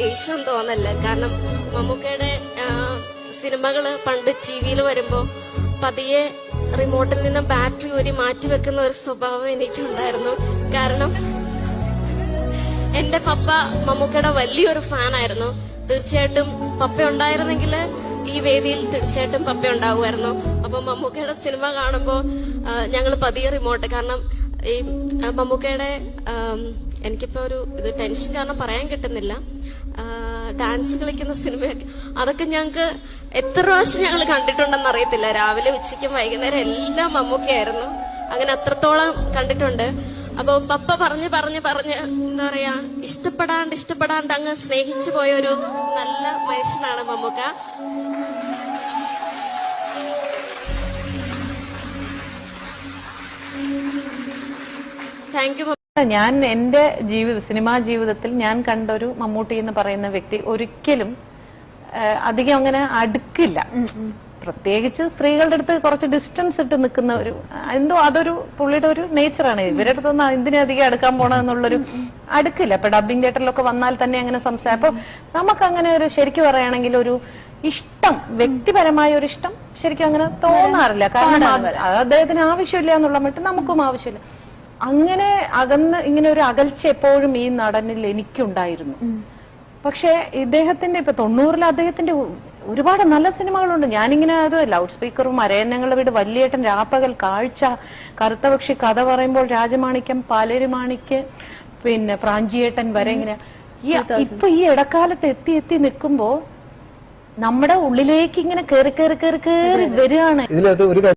ദേഷ്യം തോന്നല്ല. കാരണം മമ്മൂക്കയുടെ സിനിമകൾ പണ്ട് ടി വിയിൽ വരുമ്പോ പതിയെ റിമോട്ടിൽ നിന്ന് ബാറ്ററി ഊരി മാറ്റി വെക്കുന്ന ഒരു സ്വഭാവം എനിക്കുണ്ടായിരുന്നു. കാരണം എന്റെ പപ്പ മമ്മൂക്കയുടെ വലിയൊരു ഫാനായിരുന്നു. തീർച്ചയായിട്ടും പപ്പ ഉണ്ടായിരുന്നെങ്കിൽ ഈ വേദിയിൽ തീർച്ചയായിട്ടും പപ്പ ഉണ്ടാവുമായിരുന്നു. അപ്പൊ മമ്മൂക്കയുടെ സിനിമ കാണുമ്പോൾ ഞങ്ങൾ പതിയെ റിമോട്ട് കാരണം ഈ മമ്മൂക്കയുടെ എനിക്കിപ്പോ ഒരു ഇത് ടെൻഷൻ കാരണം പറയാൻ കിട്ടുന്നില്ല. ഡാൻസ് കളിക്കുന്ന സിനിമയൊക്കെ. അതൊക്കെ ഞങ്ങൾക്ക് എത്ര പ്രാവശ്യം ഞങ്ങൾ കണ്ടിട്ടുണ്ടെന്ന് അറിയത്തില്ല. രാവിലെ ഉച്ചയ്ക്കും വൈകുന്നേരം എല്ലാം മമ്മൂക്കയായിരുന്നു അങ്ങനെ അത്രത്തോളം കണ്ടിട്ടുണ്ട്. അപ്പോൾ പപ്പ പറഞ്ഞ് പറഞ്ഞ് പറഞ്ഞ് എന്താ പറയാ ഇഷ്ടപ്പെടാണ്ട് ഇഷ്ടപ്പെടാണ്ട് അങ്ങ് സ്നേഹിച്ചു പോയ ഒരു നല്ല മനുഷ്യനാണ് മമ്മൂക്ക. താങ്ക് യു ഞാൻ എന്റെ ജീവിത സിനിമാ ജീവിതത്തിൽ ഞാൻ കണ്ട ഒരു മമ്മൂട്ടി എന്ന് പറയുന്ന വ്യക്തി ഒരിക്കലും അധികം അങ്ങനെ അടുക്കില്ല. പ്രത്യേകിച്ച് സ്ത്രീകളുടെ അടുത്ത് കുറച്ച് ഡിസ്റ്റൻസ് ഇട്ട് നിൽക്കുന്ന ഒരു എന്തോ അതൊരു പുള്ളിയുടെ ഒരു നേച്ചറാണ് ഇവരുടെ അടുത്തൊന്നും എന്തിനധികം അടുക്കാൻ പോണെന്നുള്ളൊരു അടുക്കില്ല. ഇപ്പൊ ഡബിംഗ് തിയേറ്ററിലൊക്കെ വന്നാൽ തന്നെ അങ്ങനെ സംസാരം അപ്പൊ നമുക്കങ്ങനെ ഒരു ശരിക്കും പറയുകയാണെങ്കിൽ ഒരു ഇഷ്ടം വ്യക്തിപരമായ ഒരു ഇഷ്ടം ശരിക്കും അങ്ങനെ തോന്നാറില്ല. കാരണം അദ്ദേഹത്തിന് ആവശ്യമില്ല എന്നുള്ള മറ്റും നമുക്കും ആവശ്യമില്ല. അങ്ങനെ അകന്ന് ഇങ്ങനെ ഒരു അകൽച്ച എപ്പോഴും ഈ നടനിൽ എനിക്കുണ്ടായിരുന്നു. പക്ഷേ ഇദ്ദേഹത്തിന്റെ ഇപ്പൊ തൊണ്ണൂറിൽ അദ്ദേഹത്തിന്റെ ഒരുപാട് നല്ല സിനിമകളുണ്ട്. ഞാനിങ്ങനെ അത് ലൗഡ് സ്പീക്കറും അരയന്നങ്ങളുടെ വീട് വല്യേട്ടൻ രാപ്പകൽ കാഴ്ച കറുത്തപക്ഷി കഥ പറയുമ്പോൾ രാജമാണിക്യം പാലരുമാണിക്ക് പിന്നെ പ്രാഞ്ചിയേട്ടൻ വരെ ഇങ്ങനെ. ഈ ഇപ്പൊ ഈ ഇടക്കാലത്ത് എത്തി എത്തി നിൽക്കുമ്പോ നമ്മുടെ ഉള്ളിലേക്ക് ഇങ്ങനെ കയറി കയറി കയറി കയറി വരികയാണ്. ഇതിലത് ഒരു